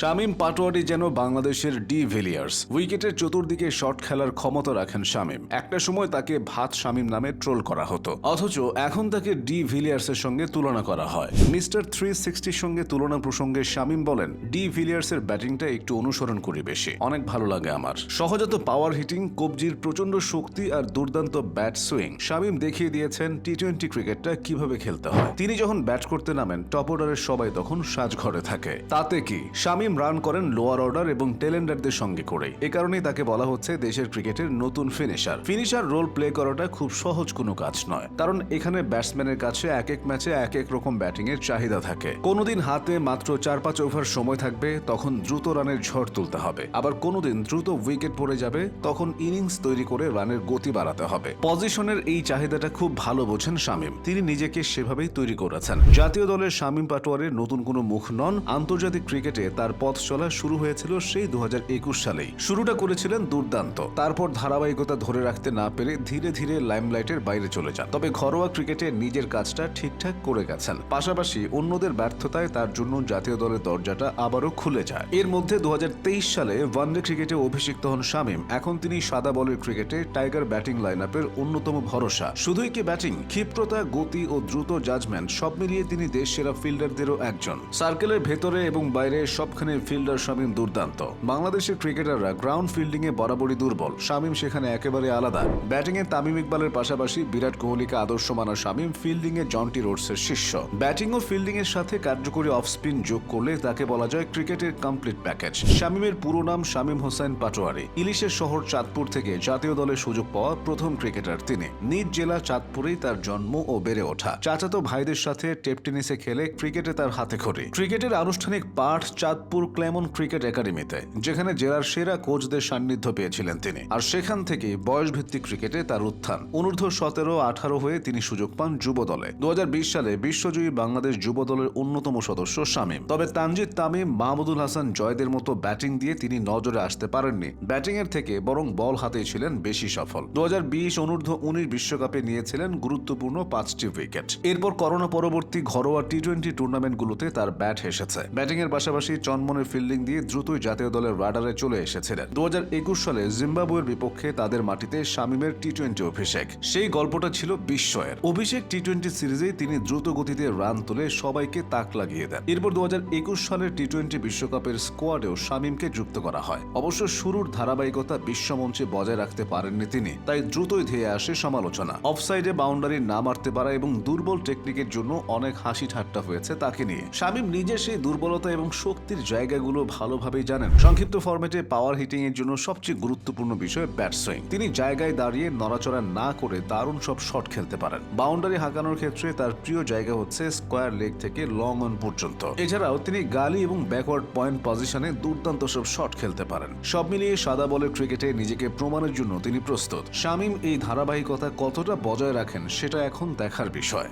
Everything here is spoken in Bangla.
শামীম পাটোয়ারি যেন বাংলাদেশের ডি ভিলিয়ার্স। উইকেটের চতুর্দিকে শট খেলার ক্ষমতা রাখেন শামীম। একটা সময় তাকে ভাত শামীম নামে ট্রোল করা হতো। অথচ এখন তাকে ডি ভিলিয়ার্সের সঙ্গে তুলনা করা হয়। মিস্টার থ্রি সিক্সটির সঙ্গে তুলনা প্রসঙ্গে শামীম বলেন, ডি ভিলিয়ার্সের ব্যাটিংটা একটু অনুসরণ করি বেশি। অনেক ভালো লাগে আমার। সহজাত পাওয়ার হিটিং কবজির প্রচণ্ড শক্তি আর দুর্দান্ত ব্যাট সুইং শামীম দেখিয়ে দিয়েছেন টি টোয়েন্টি ক্রিকেটটা কীভাবে খেলতে হয়। তিনি যখন ব্যাট করতে নামেন টপ অর্ডারের সবাই তখন সাজঘরে থাকে। তাতে কি? শামীম রান করেন লোয়ার অর্ডার এবং টেলেন্ডারদের সঙ্গে করেই এ কারণেই তাকে বলা হচ্ছে দেশের ক্রিকেটের নতুন ফিনিশার ফিনিশার রোল প্লে করাটা খুব সহজ কোনো কাজ নয়, কারণ এখানে ব্যাটসম্যানের কাছে এক এক ম্যাচে এক এক রকম ব্যাটিং এর চাহিদা থাকে। কোনোদিন হাতে মাত্র চার পাঁচ ওভার সময় থাকবে, তখন দ্রুত রানের ঝড় তুলতে হবে। আবার কোনোদিন দ্রুত উইকেট পড়ে যাবে, তখন ইনিংস তৈরি করে রানের গতি বাড়াতে হবে। পজিশনের এই চাহিদাটা খুব ভালো বোঝেন শামীম। তিনি নিজেকে সেভাবেই তৈরি করেছেন। জাতীয় দলের শামীম পাটোয়ারের নতুন কোনো মুখ নন, আন্তর্জাতিক ক্রিকেটে তার পথ চলা শুরু হয়েছিল সেই দু হাজার একুশ সালেই। শুরুটা করেছিলেন দুর্দান্ত। তারপর ধারাবাহিকতা ধরে রাখতে না পেরে ধীরে ধীরে লাইমলাইটের বাইরে চলে যান। তবে ঘরোয়া ক্রিকেটে নিজের কাজটা ঠিকঠাক করে গেছেন। পাশাপাশি অন্যদের ব্যর্থতায় তার জন্য জাতীয় দলের দরজাটা আবারও খুলে যায়। এর মধ্যে দু সালে ওয়ানডে ক্রিকেটে অভিষিক্ত হন শামীম। এখন তিনি সাদা বলের ক্রিকেটে টাইগার ব্যাটিং লাইন অন্যতম ভরসা। শুধুই কি ব্যাটিং, ক্ষিপ্রতা, গতি ও দ্রুত জাজমেন্ট সব মিলিয়ে তিনি দেশ সেরা ফিল্ডারদেরও একজন। সার্কেলের ভেতরে এবং বাইরে সবখানে ফিল্ডার শামীম দুর্দান্ত। বাংলাদেশের ক্রিকেটাররা গ্রাউন্ড ফিল্ডিং এ বরাবরই দুর্বল। শামীম সেখানে একেবারে আলাদা। ব্যাটিং এ তামিম ইকবালের পাশাপাশি বিরাট কোহলিকে আদর্শ মানা শামীম ফিল্ডিং এ জন্টি রোডসের শিষ্য ব্যাটিং ও ফিল্ডিং এর সাথে কার্যকরী অফ স্পিন যোগ করলে তাকে বলা যায় ক্রিকেটের কমপ্লিট প্যাকেজ শামীমের পুরো নাম শামীম হোসেন পাটোয়ারি। ইলিশের শহর চাঁদপুর থেকে জাতীয় দলে সুযোগ পাওয়া প্রথম ক্রিকেটার তিনি। নিজ জেলা চাঁদপুরেই তার জন্ম ও বেড়ে ওঠা। চাচাতো ভাইদের সাথে টেপ টেনিসে খেলে ক্রিকেটে তার হাতে খড়ি। ক্রিকেটের আনুষ্ঠানিক পাঠ চাঁদপুর ক্লেমন ক্রিকেট একাডেমিতে, যেখানে জেলার সেরা কোচদের সান্নিধ্য পেয়েছিলেন তিনি। আর সেখান থেকে বয়সভিত্তিক ক্রিকেটে তার উত্থান। অনূর্ধ্ব সতেরো, আঠারো হয়ে তিনি সুযোগ পান যুব দলে। দু সালে বিশ্বজয়ী বাংলাদেশ যুব দলের অন্যতম সদস্য শামীম। তবে তানজিদ তামিম, মাহমুদুল হাসান জয়দের মতো ব্যাটিং দিয়ে তিনি নজরে আসতে পারেননি। ব্যাটিং এর থেকে বরং বল হাতে ছিলেন বেশি সফল। দু হাজার বিশ অনূর্ধ্ব উনিশ বিশ্বকাপে নিয়েছিলেন গুরুত্বপূর্ণ পাঁচটি উইকেট। এরপর করোনা পরবর্তী ঘরোয়া টি টোয়েন্টি টুর্নামেন্টগুলোতে তার ব্যাট ব্যাটিং এর পাশাপাশি চনমনের ফিল্ডিং দিয়ে দ্রুতই জাতীয় দলের রাডারে চলে এসেছিলেন। দু সালে জিম্বাবুয়ের বিপক্ষে তাদের মাটিতে শামীমের টি টোয়েন্টি অভিষেক। সেই গল্পটা ছিল বিস্ময়ের। অভিষেক টি টোয়েন্টি সিরিজে তিনি দ্রুত গতিতে রান তুলে সবাইকে তাক লাগিয়ে দেন। এরপর দু সালের টি টোয়েন্টি বিশ্বকাপের স্কোয়াডেও শামীমকে যুক্ত করা হয়। অবশ্য শুরুর ধারাবাহিকতা বিশ্বমঞ্চে বজায় রাখতে পারেননি তিনি, তাই দ্রুতই ধেয়ে আসে সমালোচনা। অফসাইডে বাউন্ডারি না মারতে পারা এবং দুর্বল টেকনিকের জন্য অনেক হাসি ঠাট্টা হয়েছে তাকে নিয়ে। শামীম নিজে সেই দুর্বলতা এবং শক্তির জায়গাগুলো ভালোভাবেই জানেন। সংক্ষিপ্ত ফরম্যাটে পাওয়ার হিটিং এর জন্য সবচেয়ে গুরুত্বপূর্ণ বিষয় ব্যাট সুইং তিনি জায়গায় দাঁড়িয়ে নড়াচড়া না করে দারুণ সব শট খেলতে পারেন। বাউন্ডারি হাঁকানোর ক্ষেত্রে তার প্রিয় জায়গা হচ্ছে স্কোয়ার লেগ থেকে লং অন পর্যন্ত। এছাড়াও তিনি গালি এবং ব্যাকওয়ার্ড পয়েন্ট পজিশনে দুর্দান্ত সব শট খেলতে পারেন। সব মিলিয়ে সাদা বলের ক্রিকেটে নিজেকে প্রমাণের জন্য তিনি প্রস্তুত। শামীম এই ধারাবাহিকতা কতটা বজায় রাখেন সেটা এখন দেখার বিষয়।